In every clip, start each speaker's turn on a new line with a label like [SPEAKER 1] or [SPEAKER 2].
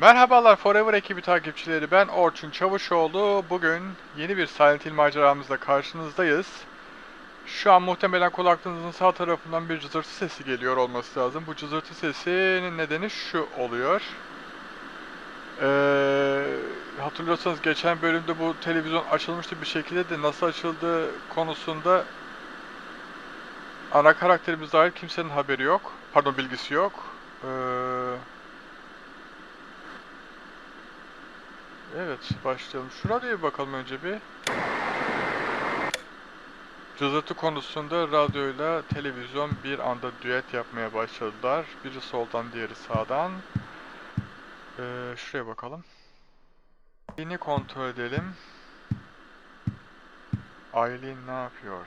[SPEAKER 1] Merhabalar Forever ekibi takipçileri. Ben Orçun Çavuşoğlu. Bugün yeni bir Silent Hill maceramızla karşınızdayız. Şu an muhtemelen kulaklığınızın sağ tarafından bir cızırtı sesi geliyor olması lazım. Bu cızırtı sesinin nedeni şu oluyor. Ee, hatırlıyorsanız geçen bölümde bu televizyon açılmıştı bir şekilde de nasıl açıldığı konusunda ana karakterimiz dahil kimsenin haberi yok. Pardon bilgisi yok. Ee, Evet, başlayalım. Bir bakalım önce bir. Cızırtı konusunda radyoyla televizyon bir anda düet yapmaya başladılar. Biri soldan, diğeri sağdan. Ee, şuraya bakalım. Yeni kontrol edelim. Aylin ne yapıyor?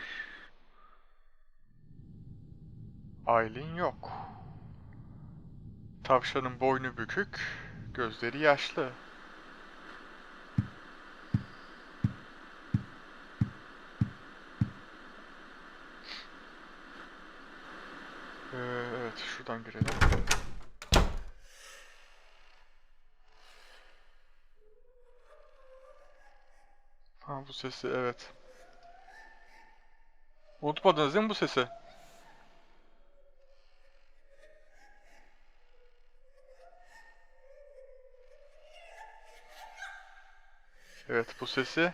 [SPEAKER 1] Aylin yok. Tavşanın boynu bükük, gözleri yaşlı. Ee, evet, şuradan girelim. Ha bu sesi, evet. Unutmadınız değil mi bu sesi? Evet, bu sesi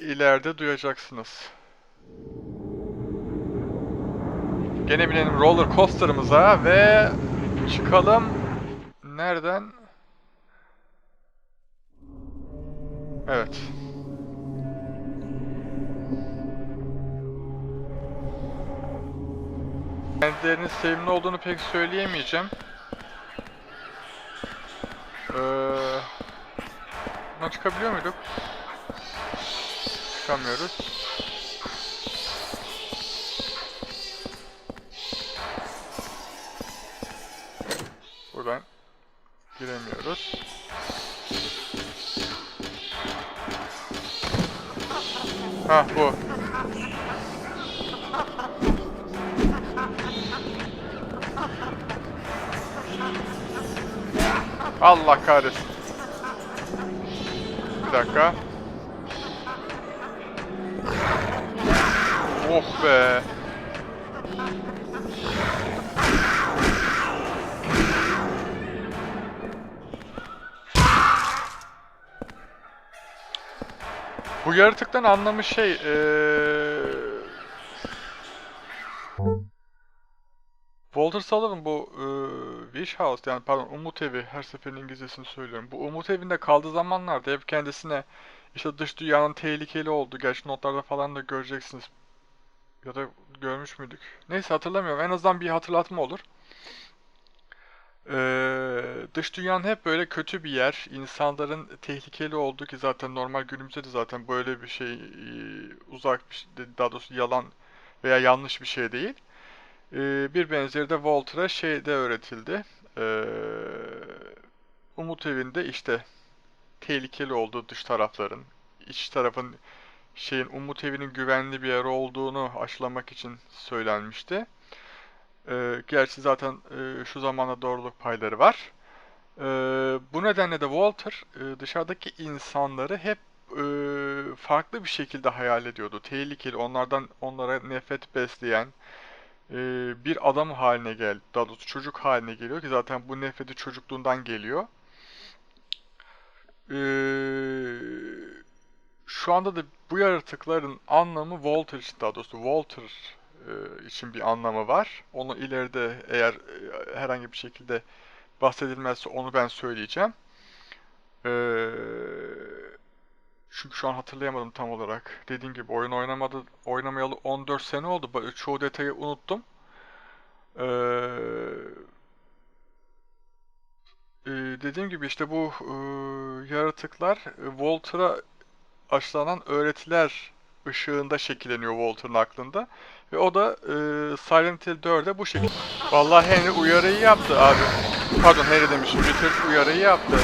[SPEAKER 1] ileride duyacaksınız. Gene binelim roller coaster'ımıza ve çıkalım. Nereden? Evet. Kendilerinin sevimli olduğunu pek söyleyemeyeceğim. Ee, buna çıkabiliyor muyduk? Çıkamıyoruz. Giremiyoruz. Ha bu. Allah kahretsin. Bir dakika. Oh be. Bu yaratıktan anlamı şey, eee... Walter Sullivan bu eee Wish House yani pardon Umut Evi her seferin İngilizcesini söylüyorum. Bu Umut Evi'nde kaldığı zamanlarda hep kendisine işte dış dünyanın tehlikeli olduğu gerçi notlarda falan da göreceksiniz. Ya da görmüş müydük? Neyse hatırlamıyorum. En azından bir hatırlatma olur. Ee, dış dünyanın hep böyle kötü bir yer. İnsanların tehlikeli olduğu ki zaten normal günümüzde de zaten böyle bir şey uzak bir şey, daha doğrusu yalan veya yanlış bir şey değil. Ee, bir benzeri de Walter'a şeyde öğretildi. Ee, Umut evinde işte tehlikeli olduğu dış tarafların, iç tarafın şeyin Umut evinin güvenli bir yer olduğunu aşılamak için söylenmişti. Ee, gerçi zaten e, şu zamanda doğruluk payları var. Ee, bu nedenle de Walter e, dışarıdaki insanları hep e, farklı bir şekilde hayal ediyordu. Tehlikeli, onlardan onlara nefret besleyen bir adam haline geldi. Daha doğrusu çocuk haline geliyor ki zaten bu nefreti çocukluğundan geliyor. Ee, şu anda da bu yaratıkların anlamı Walter için daha doğrusu Walter için bir anlamı var. Onu ileride eğer e, herhangi bir şekilde bahsedilmezse onu ben söyleyeceğim. Ee, çünkü şu an hatırlayamadım tam olarak. Dediğim gibi oyun oynamadı, oynamayalı 14 sene oldu. Çoğu detayı unuttum. E, dediğim gibi işte bu e, yaratıklar e, Walter'a aşılanan öğretiler ışığında şekilleniyor Walter'ın aklında. Ve o da e, Silent Hill 4'e bu şekilde. Vallahi Henry uyarıyı yaptı abi. Pardon Henry demişim. Richard uyarıyı yaptı.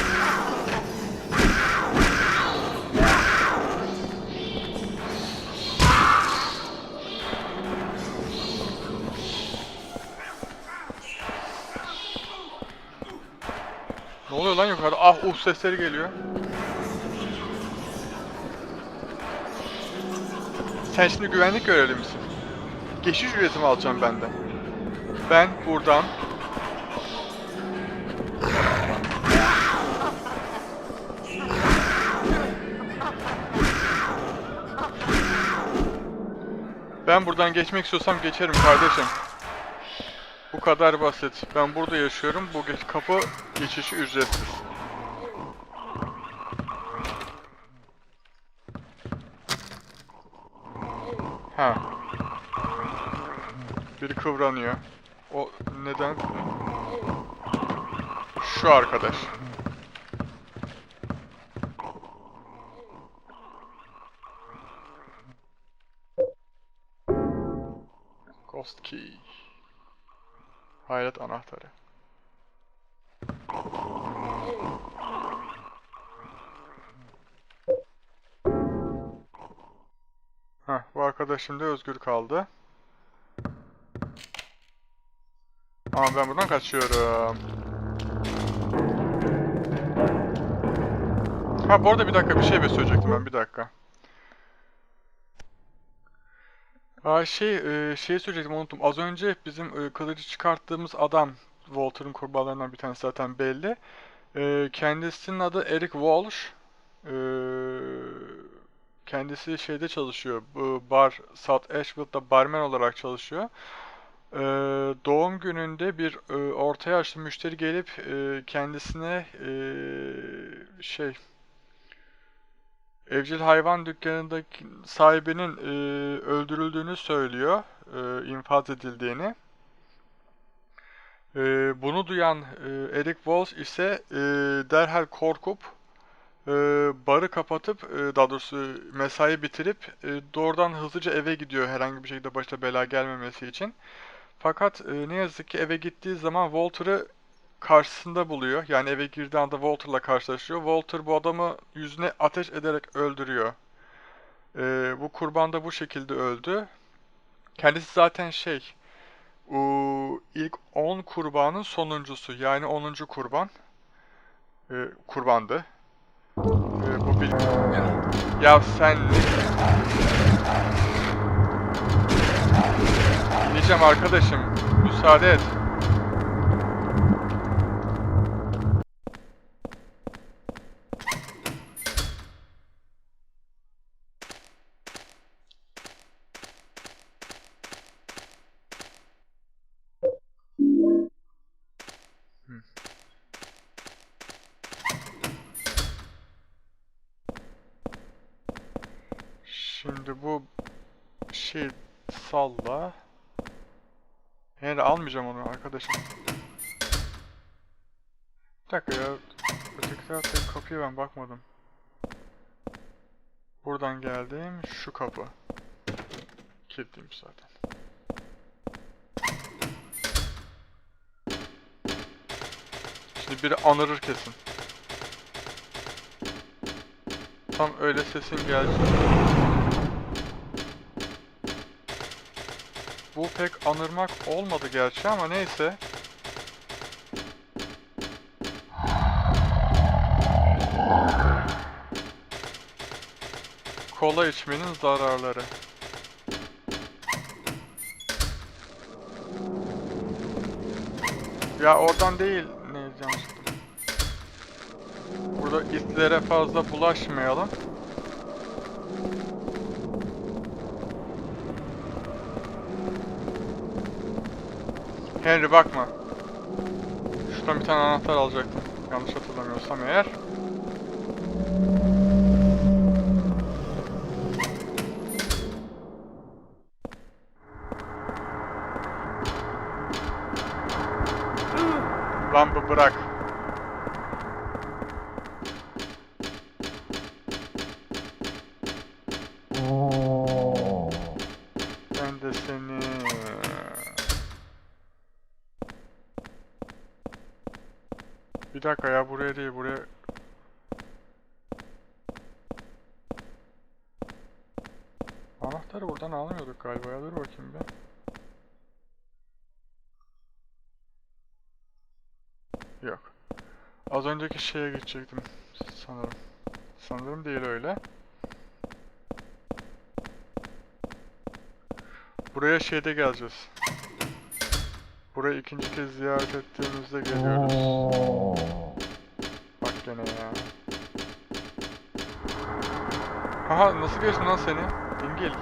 [SPEAKER 1] Ne oluyor lan yukarıda? Ah uh sesleri geliyor. Sen şimdi güvenlik görevli misin? Geçiş ücretimi alacağım benden. Ben buradan Ben buradan geçmek istiyorsam geçerim kardeşim. Bu kadar basit. Ben burada yaşıyorum. Bu kapı geçişi ücretsiz. Ha. Biri kıvranıyor. O neden? Şu arkadaş. Ghost Key. Hayalet anahtarı. Heh, bu arkadaşım da özgür kaldı. Ama ben buradan kaçıyorum. Ha bu arada bir dakika bir şey söyleyecektim ben bir dakika. Aa, şey, e, şey söyleyecektim unuttum. Az önce bizim e, kılıcı çıkarttığımız adam, Walter'ın kurbanlarından bir tanesi zaten belli. E, kendisinin adı Eric Walsh. E, kendisi şeyde çalışıyor. Bu bar, South Asheville'da barman olarak çalışıyor. E, doğum gününde bir e, orta yaşlı müşteri gelip e, kendisine e, şey Evcil hayvan dükkanındaki sahibinin e, öldürüldüğünü söylüyor, e, infaz edildiğini. E, bunu duyan e, Eric Walsh ise e, derhal korkup e, barı kapatıp, e, daha doğrusu mesai bitirip e, doğrudan hızlıca eve gidiyor herhangi bir şekilde başına bela gelmemesi için. Fakat e, ne yazık ki eve gittiği zaman Walter'ı karşısında buluyor. Yani eve girdiği anda Walter'la karşılaşıyor. Walter bu adamı yüzüne ateş ederek öldürüyor. Ee, bu kurban da bu şekilde öldü. Kendisi zaten şey, o ilk 10 kurbanın sonuncusu. Yani 10. kurban. Ee, kurbandı. Ee, bu bir... Ya sen ne... Diyeceğim arkadaşım, müsaade et. Arkadaşım. Bir ya. Öteki taraftaki kapıya ben bakmadım. Buradan geldim. Şu kapı. Kilitliymiş zaten. Şimdi biri anırır kesin. Tam öyle sesin geldi. Bu pek anırmak olmadı gerçi ama neyse. Kola içmenin zararları. Ya oradan değil. Ne yanlışlıkla. Burada izlere fazla bulaşmayalım. Henry bakma. Şuradan bir tane anahtar alacaktım. Yanlış hatırlamıyorsam eğer. Lan bırak. Şeye geçecektim sanırım. Sanırım değil öyle. Buraya şeyde geleceğiz. Burayı ikinci kez ziyaret ettiğimizde geliyoruz. Bak gene ya. Aha nasıl geçtin lan seni? Dingil.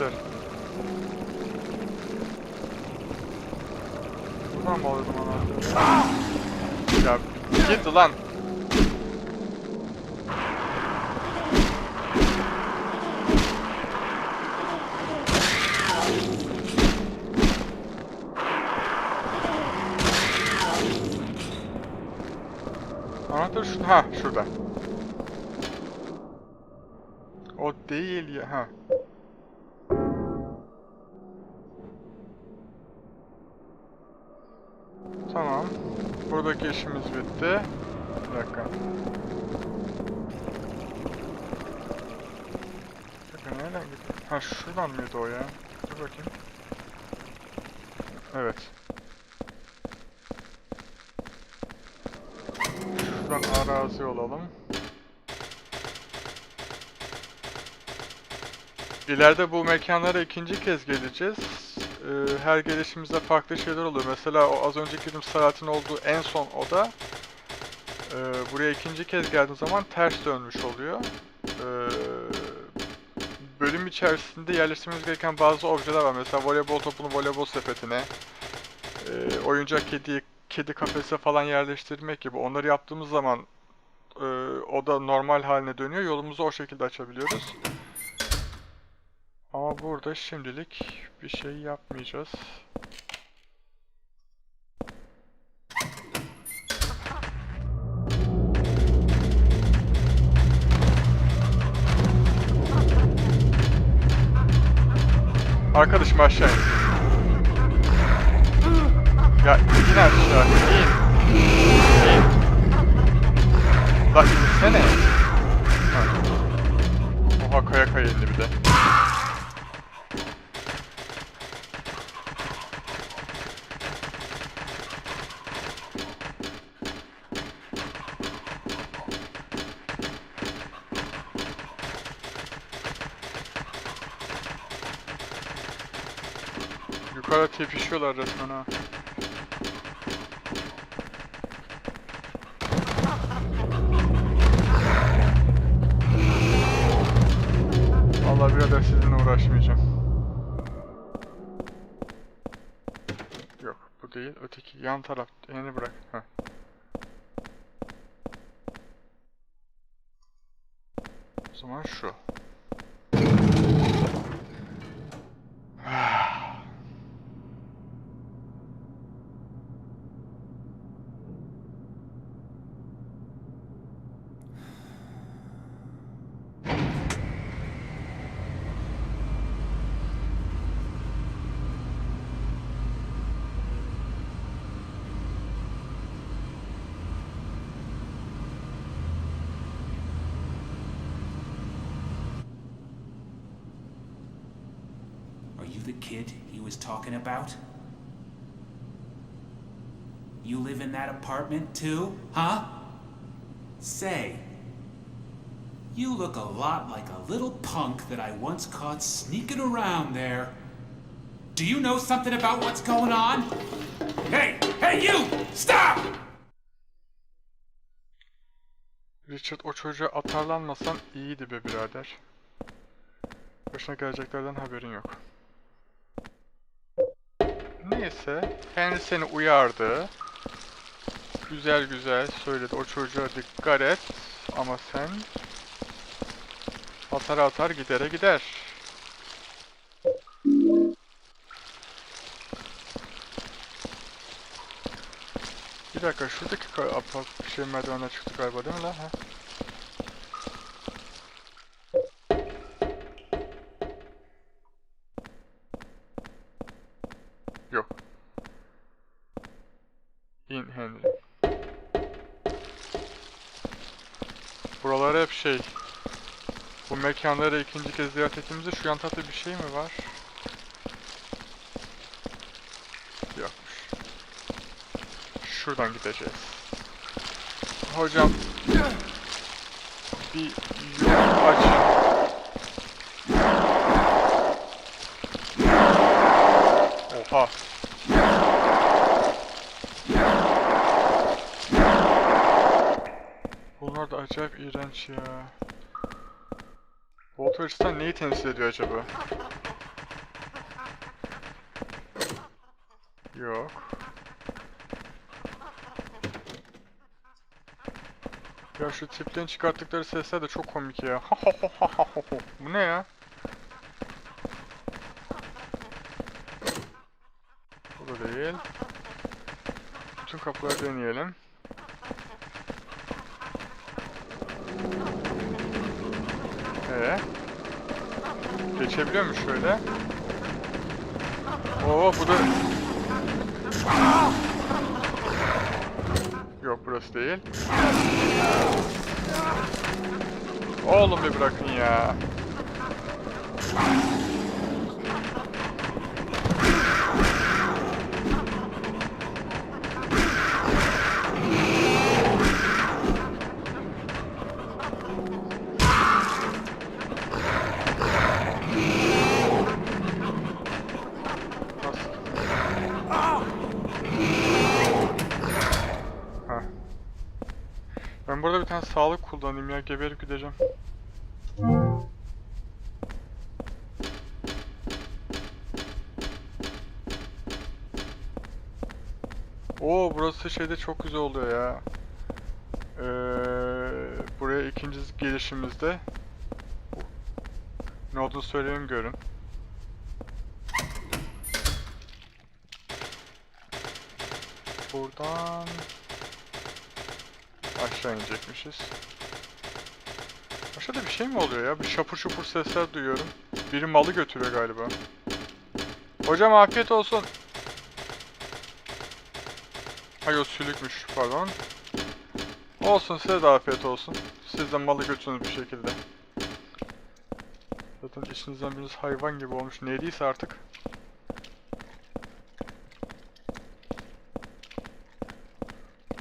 [SPEAKER 1] Demişler. Buradan mı alıyordum anahtarı? Ya git lan. Anahtar şu ha şurada. O değil ya ha. Buradaki işimiz bitti. Bir dakika. Bir dakika nereden gidiyor? Ha şuradan mıydı o ya? Dur bakayım. Evet. Şuradan arazi olalım. İleride bu mekanlara ikinci kez geleceğiz. Ee, her gelişimizde farklı şeyler oluyor. Mesela o az önceki dediğim saatin olduğu en son oda e, buraya ikinci kez geldiğim zaman ters dönmüş oluyor. Ee, bölüm içerisinde yerleştirmemiz gereken bazı objeler var. Mesela voleybol topunu voleybol sepetine, e, oyuncak kediyi kedi kafese falan yerleştirmek gibi. Onları yaptığımız zaman e, oda normal haline dönüyor. Yolumuzu o şekilde açabiliyoruz. Burada şimdilik bir şey yapmayacağız. Arkadaşım aşağı. Ya in aşağı in. İn. La insene. Ha. Oha kaya kaya indi bir de. Yukarı tepişiyorlar resmen ha. Vallahi birader sizinle uğraşmayacağım. Yok bu değil öteki yan taraf yeni bırak. Heh. O zaman şu.
[SPEAKER 2] Are you the kid he was talking about? You live in that apartment too, huh? Say, you look a lot like a little punk that I once caught sneaking around there. Do you know something about what's going on? Hey, hey, you! Stop!
[SPEAKER 1] Richard o çocuğa atarlanmasan iyiydi be birader. Başına geleceklerden haberin yok. Neyse, Henry seni uyardı. Güzel güzel söyledi. O çocuğa dikkat et. Ama sen atar atar gidere gider. Bir dakika şuradaki şey merdivenden çıktık galiba değil mi lan? Ha? Bu mekanları ikinci kez ziyaret ettiğimizde şu yan tarafta bir şey mi var? Yokmuş. Şuradan gideceğiz. Hocam bir yol açın. Oha. Bunlar da acayip iğrenç ya. Walter White'den neyi temsil ediyor acaba? Yok. Ya şu tiplerin çıkarttıkları sesler de çok komik ya. Bu ne ya? Bu da değil. Bütün kapıları deneyelim. Ee? Geçebiliyor mu şöyle? Oo bu da... Yok burası değil. Oğlum bir bırakın ya. Kullanayım ya geberip gideceğim. Oo burası şeyde çok güzel oluyor ya. Ee, buraya ikinci gelişimizde ne olduğunu söyleyeyim görün. Buradan aşağı inecekmişiz. Aşağıda bir şey mi oluyor ya? Bir şapur şupur sesler duyuyorum. Biri malı götürüyor galiba. Hocam afiyet olsun. Hayır o sülükmüş pardon. Olsun size de afiyet olsun. Siz de malı götürünüz bir şekilde. Zaten içinizden biriniz hayvan gibi olmuş. Neydiyse artık.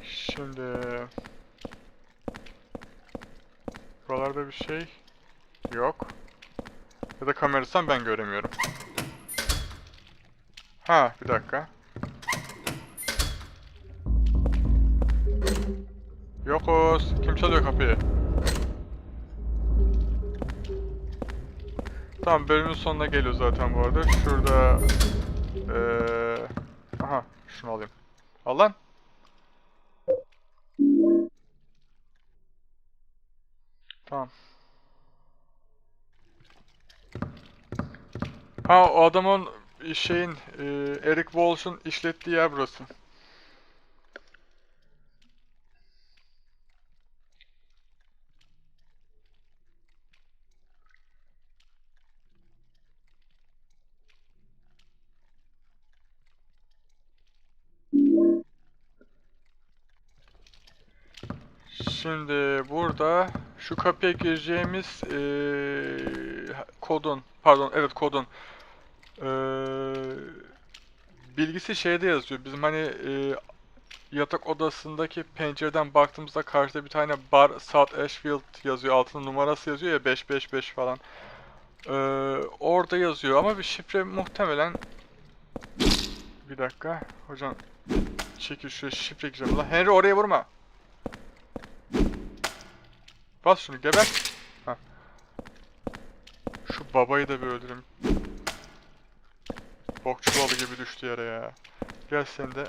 [SPEAKER 1] Şimdi... Buralarda bir şey yok. Ya da kamerasından ben göremiyorum. Ha, bir dakika. Yokuz. Kim çalıyor kapıyı? Tamam bölümün sonuna geliyor zaten bu arada. Şurada... Eee... Aha şunu alayım. Al lan. Tamam. Ha o adamın şeyin e, Eric Walsh'un işlettiği yer burası. Şimdi burada şu kapıya gireceğimiz eee, kodun, pardon evet kodun eee, bilgisi şeyde yazıyor. Bizim hani eee, yatak odasındaki pencereden baktığımızda karşıda bir tane bar South Ashfield yazıyor. Altında numarası yazıyor ya 555 falan. Eee, orada yazıyor ama bir şifre muhtemelen bir dakika hocam çekil şu şifre gireceğim lan Henry oraya vurma. Bas şunu geber. Babayı da bir öldüreyim. Bok çuvalı gibi düştü yere ya. Gel sen de.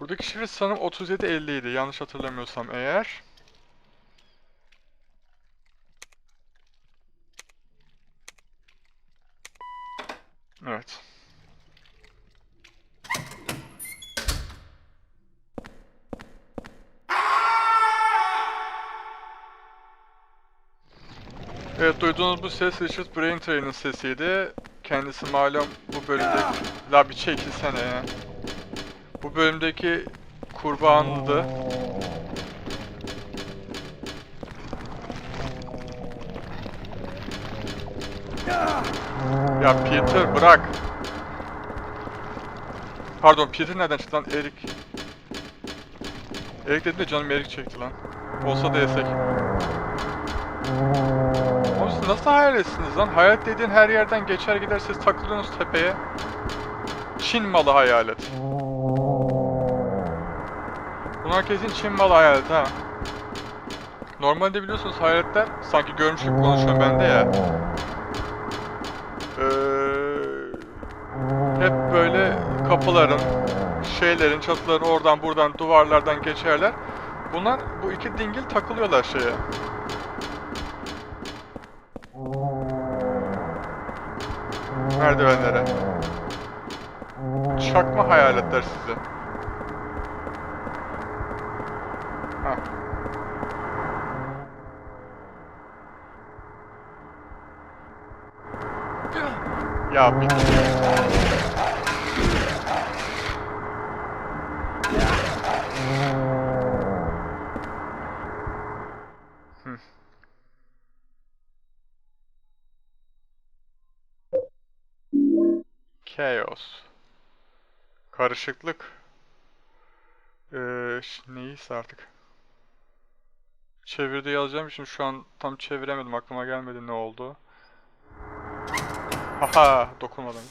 [SPEAKER 1] Buradaki şifre sanırım 3750 idi yanlış hatırlamıyorsam eğer. Evet. Evet duyduğunuz bu ses Richard Braintray'nin sesiydi. Kendisi malum bu bölümde... La bir çekilsene ya. Bu bölümdeki kurbandı. Ya Peter bırak. Pardon Peter nereden çıktı lan? Erik. Erik dedim de canım Erik çekti lan. Olsa da yesek. Nasıl hayaletsiniz lan? Hayalet dediğin her yerden geçer gider siz takılıyorsunuz tepeye. Çin malı hayalet. Bunlar kesin Çin malı hayalet ha. Normalde biliyorsunuz hayaletler sanki görmüş gibi konuşuyorum ben de ya. Ee, hep böyle kapıların, şeylerin, çatıların oradan buradan duvarlardan geçerler. Bunlar bu iki dingil takılıyorlar şeye. Merdivenlere. Çakma hayaletler size. Hah. Ya bitti. Karışıklık. Ee, neyse artık. Çevirde yazacağım şimdi şu an tam çeviremedim aklıma gelmedi ne oldu. Haha dokunmadım.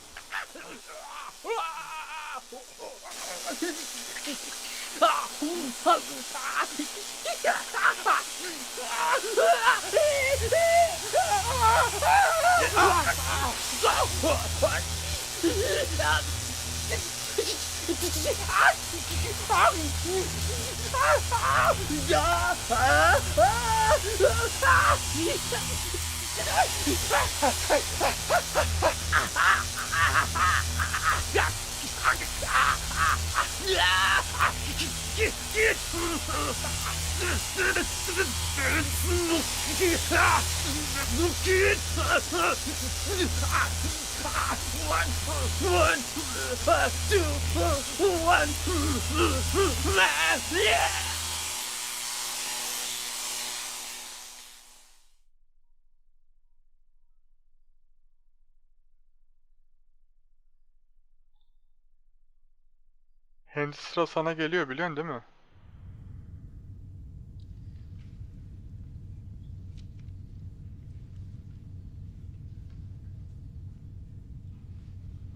[SPEAKER 1] 아! Hindi sıra sana geliyor biliyorsun değil mi?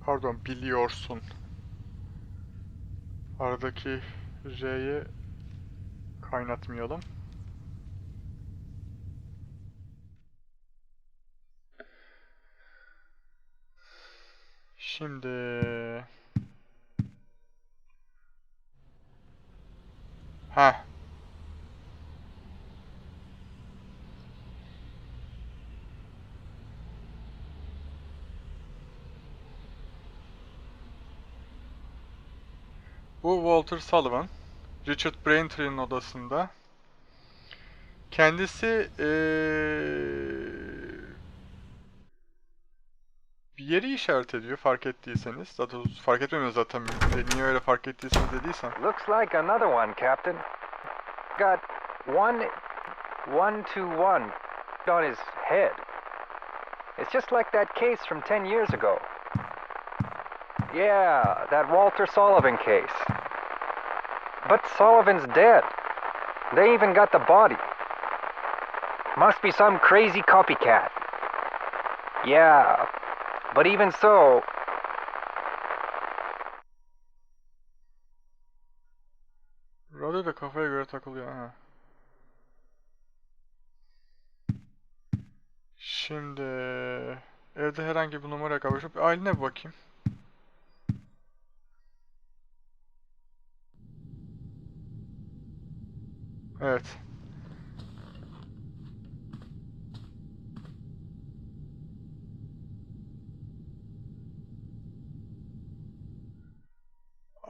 [SPEAKER 1] Pardon biliyorsun. Aradaki J'yi kaynatmayalım. Şimdi Ha. Bu Walter Sullivan. Richard Braintree'nin odasında. Kendisi eee, bir yeri işaret ediyor fark ettiyseniz. Zaten fark etmiyorum zaten. Niye öyle fark ettiyseniz dediysen.
[SPEAKER 3] Looks like another one, Captain. Got one, one to one on his head. It's just like that case from ten years ago. Yeah, that Walter Sullivan case. But Sullivan's dead. They even got the body. Must be some crazy copycat. Yeah, but even so,
[SPEAKER 1] Radyo da kafaya göre takılıyor ha. Uh-huh. Şimdi evde herhangi bir numara kavuşup ailine bakayım.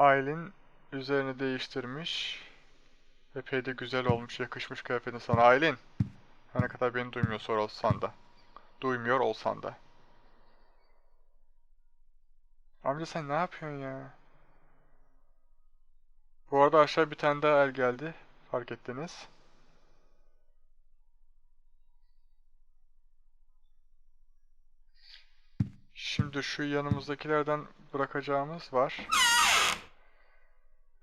[SPEAKER 1] Aylin üzerini değiştirmiş. Epey de güzel olmuş, yakışmış kıyafetin sana. Aylin. Her ne kadar beni duymuyor olsan da. Duymuyor olsan da. Amca sen ne yapıyorsun ya? Bu arada aşağı bir tane daha el geldi. Fark ettiniz. Şimdi şu yanımızdakilerden bırakacağımız var.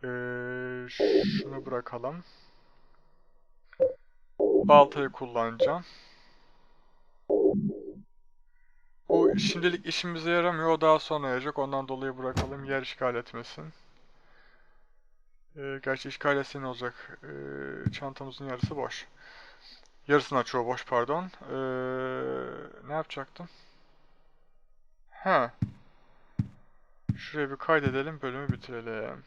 [SPEAKER 1] Ee, şunu bırakalım. Baltayı kullanacağım. Bu şimdilik işimize yaramıyor. O daha sonra yarayacak. Ondan dolayı bırakalım. Yer işgal etmesin. Ee, gerçi işgal etse ne olacak? Ee, çantamızın yarısı boş. Yarısından çoğu boş pardon. Ee, ne yapacaktım? Ha. Şuraya bir kaydedelim. Bölümü bitirelim.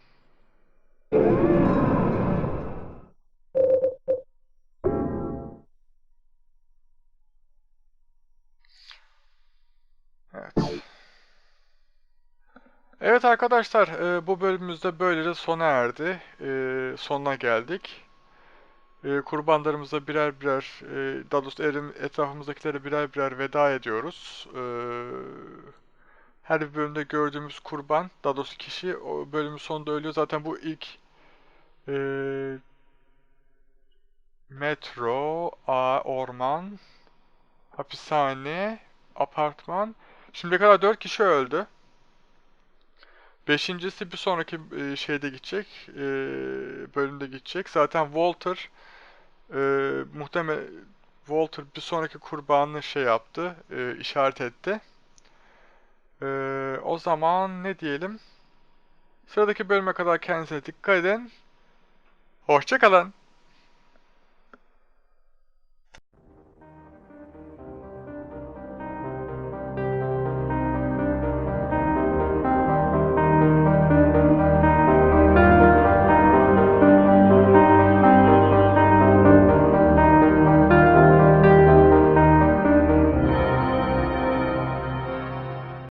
[SPEAKER 1] Evet. Arkadaşlar, e, bu bölümümüzde böylece sona erdi. E, sonuna geldik. E, kurbanlarımıza birer birer, daha doğrusu etrafımızdakilere birer birer veda ediyoruz. Her bir bölümde gördüğümüz kurban, daha doğrusu kişi o bölümün sonunda ölüyor. Zaten bu ilk e, metro, a, orman, hapishane, apartman. Şimdiye kadar 4 kişi öldü. Beşincisi bir sonraki e, şeyde gidecek, e, bölümde gidecek. Zaten Walter e, muhtemel Walter bir sonraki kurbanını şey yaptı, e, işaret etti. E, o zaman ne diyelim? Sıradaki bölüme kadar kendinize dikkat edin. Hoşça kalın.